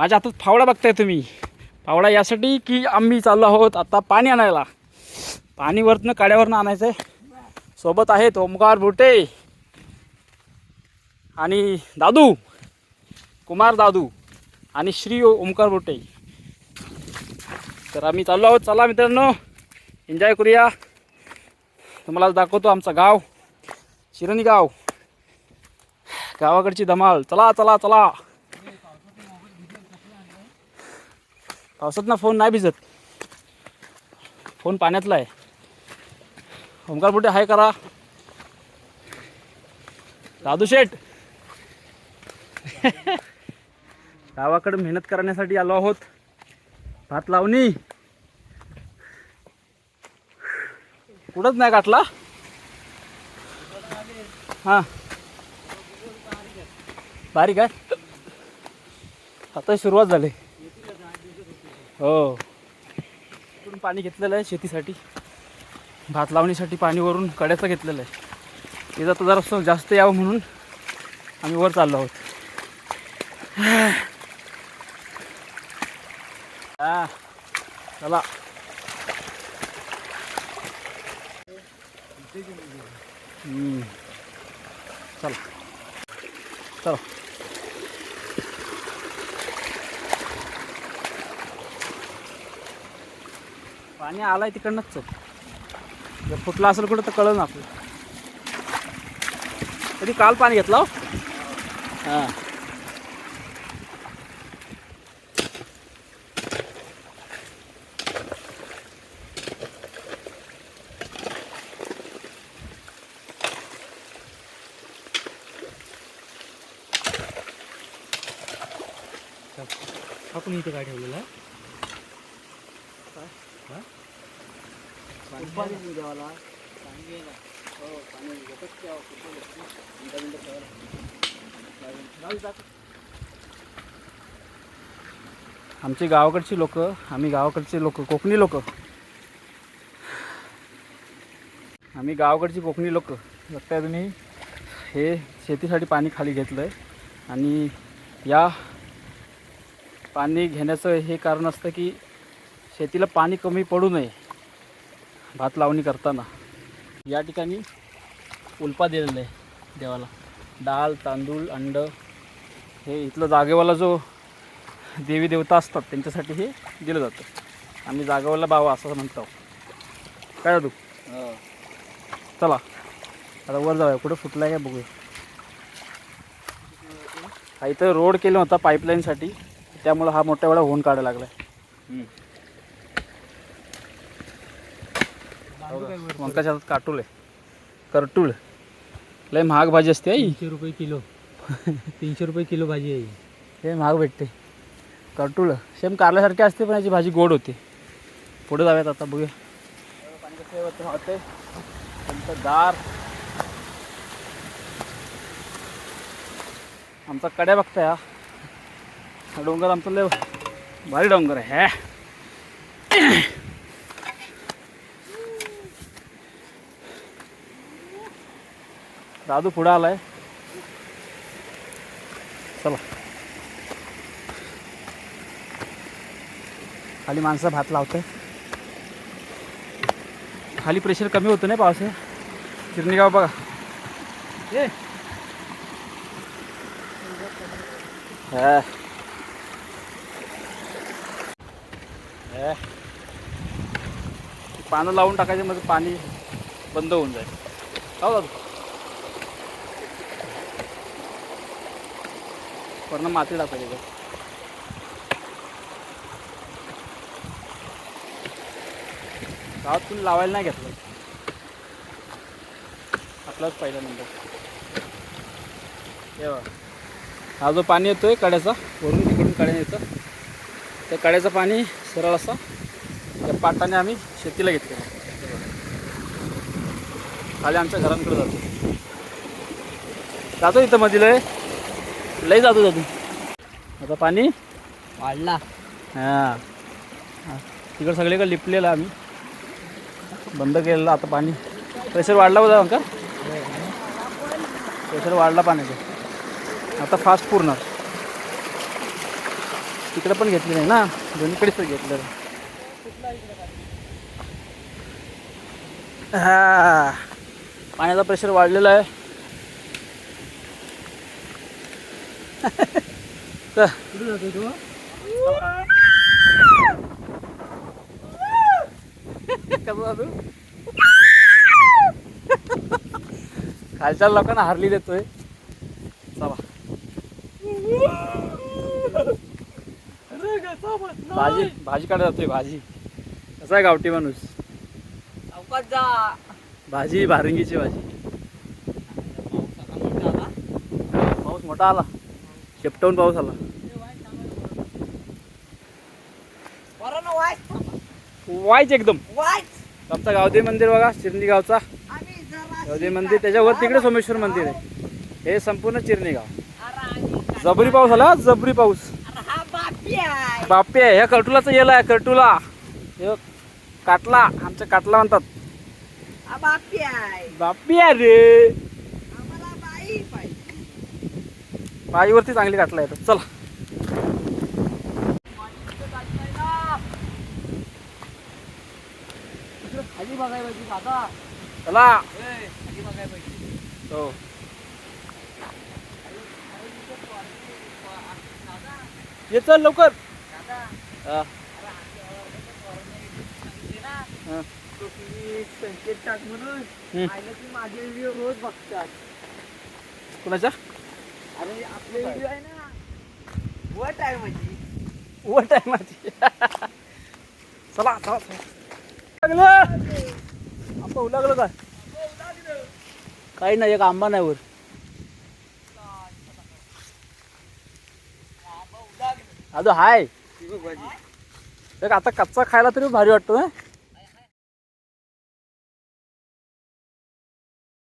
माझ्या हातात फावडा बघताय तुम्ही. फावडा यासाठी की आम्ही चाललो आहोत आता पाणी आणायला. पाणीवरनं काड्यावरनं आणायचं आहे सोबत आहेत ओमकार भुटे आणि दादू कुमार दादू आणि श्री ओमकार भुटे. तर आम्ही चाललो आहोत. चला मित्रांनो एन्जॉय करूया. तुम्हाला दाखवतो आमचं गाव शिरणी गाव. गावाकडची धमाल. चला चला चला. पावसात ना फोन नाही भिजत. फोन पाण्यातला आहे. ओमकार बुटे हाय करा. दादू शेठ. गावाकडे मेहनत करण्यासाठी आलो आहोत. भात लावणी. कुठंच नाही गाठला? हां. बारीक आहे. आता सुरुवात झाली. हो. इकडून पाणी घेतलेलं आहे शेतीसाठी. भात लावणीसाठी पाणी वरून कड्याचं घेतलेलं आहे. ते जाता जरा जास्त यावं म्हणून आम्ही वर चाललो आहोत. हा. चला. चला. चला. पाणी आलाय तिकडनंच चल. जर फुटला असेल कुठं तर कळलं ना आपलं. कधी काल पाणी घेतलं हो? हां. आपण इथे काय ठेवलेलं आहे? आमची गावाकडची लोक आम्ही गावाकडचे लोक कोकणी लोक. आम्ही गावाकडची कोकणी लोक. बघताय तुम्ही हे शेतीसाठी पाणी खाली घेतलं आहे आणि या पाणी घेण्याचं हे कारण असतं की शेतीला पाणी कमी पडू नये. भात लावणी करताना. या ठिकाणी उल्पा दिलेला आहे देवाला. डाळ तांदूळ अंड हे इथलं जागेवाला जो देवी देवता असतात त्यांच्यासाठी हे दिलं जातं. आम्ही जागेवाला बाबा असं म्हणतो. काय तू चला. आता वर जाऊया. कुठं फुटला आहे का बघूया. हा इथं रोड केला होता पाईपलाईनसाठी. त्यामुळं हा मोठ्या वेळा होऊन काढायला लागला मंकाच्या हातात काटूल आहे? करटूळ. लय महाग भाजी असते आई. तीनशे रुपये किलो. तीनशे रुपये किलो भाजी आहे ही. हे महाग भेटते. करटूळ. सेम कारल्यासारखी असते पण याची भाजी गोड होते. पुढे जाऊयात आता बघूया. पाणी कसं वाहतंय नंतर दार. आमचा कड्या बघताय हा. हा डोंगर आमचा लय भारी डोंगर आहे दादू पुढं आलाय. चला. खाली माणसं भात लावतंय. खाली प्रेशर कमी होतं नाही पावसा चिरणी गाव बघा. ये. हा. हा. पानं लावून टाकायचे मध्ये पाणी बंद होऊन जाईल. हो दादू. वरनं माती टाकायची त्याच्यात. गावात कुणी लावायला नाही घेतलं. आपलाच पहिला नंबर. तेव्हा हा जो पाणी येतो आहे कड्याचा वरून तिकडून कड्याने येतं. त्या कड्याचं पाणी सरळ असा त्या पाटाने आम्ही शेतीला घेतलेलं खाली आमच्या घरांकडे जातो. जातो इथं मधील आहे लय जातो जातो आता पाणी? वाढला. हां. तिकडं सगळीकडे लिपलेलं आम्ही. बंद केलेलं आता पाणी. प्रेशर वाढला होता अंका प्रेशर वाढला पाण्याचं. आता फास्ट पुरणार. तिकडे पण घेतली नाही ना? दोन्हीकडेच तर घेतलं. हा. पाण्याचा प्रेशर वाढलेला आहे तर कुठे जातो तो कसं जातो खालच्या लोकांना हारली देतोय. चला. भाजी भाजी काढत जातोय भाजी. कसा आहे गावठी माणूस? भाजी भारंगीची भाजी. पाऊस मोठा आला. शेपटवून पाऊस आला. वाईच एकदम. आमचा गावदेवी मंदिर बघा चिरणी गावचा गावदेवी मंदिर त्याच्यावर तिकडे सोमेश्वर मंदिर आहे. हे संपूर्ण चिरणी गाव जबरी पाऊस आला जबरी पाऊस. बापे ह्या कर्टुलाचं येला आहे कर्टुला. हे काटला आमच्या काटला म्हणतात. बापी आहे. रे. बाईवरती चांगली काटला येतात चला. खाली बघाय पाहिजे दादा. चला. खाली बघाय पाहिजे. हो. ये चल लवकर. संकेत टाक म्हणून माझे व्हिडिओ रोज बघतात. कुणाच्या? अरे आपले व्हिडिओ आहे ना वट आहे माझी चला चला चला. लागलं? आंबा उलागलं काय काही नाही एक आंबा नाही वर. अजून हाय. एक आता कच्चा खायला तरी भारी वाटतो ना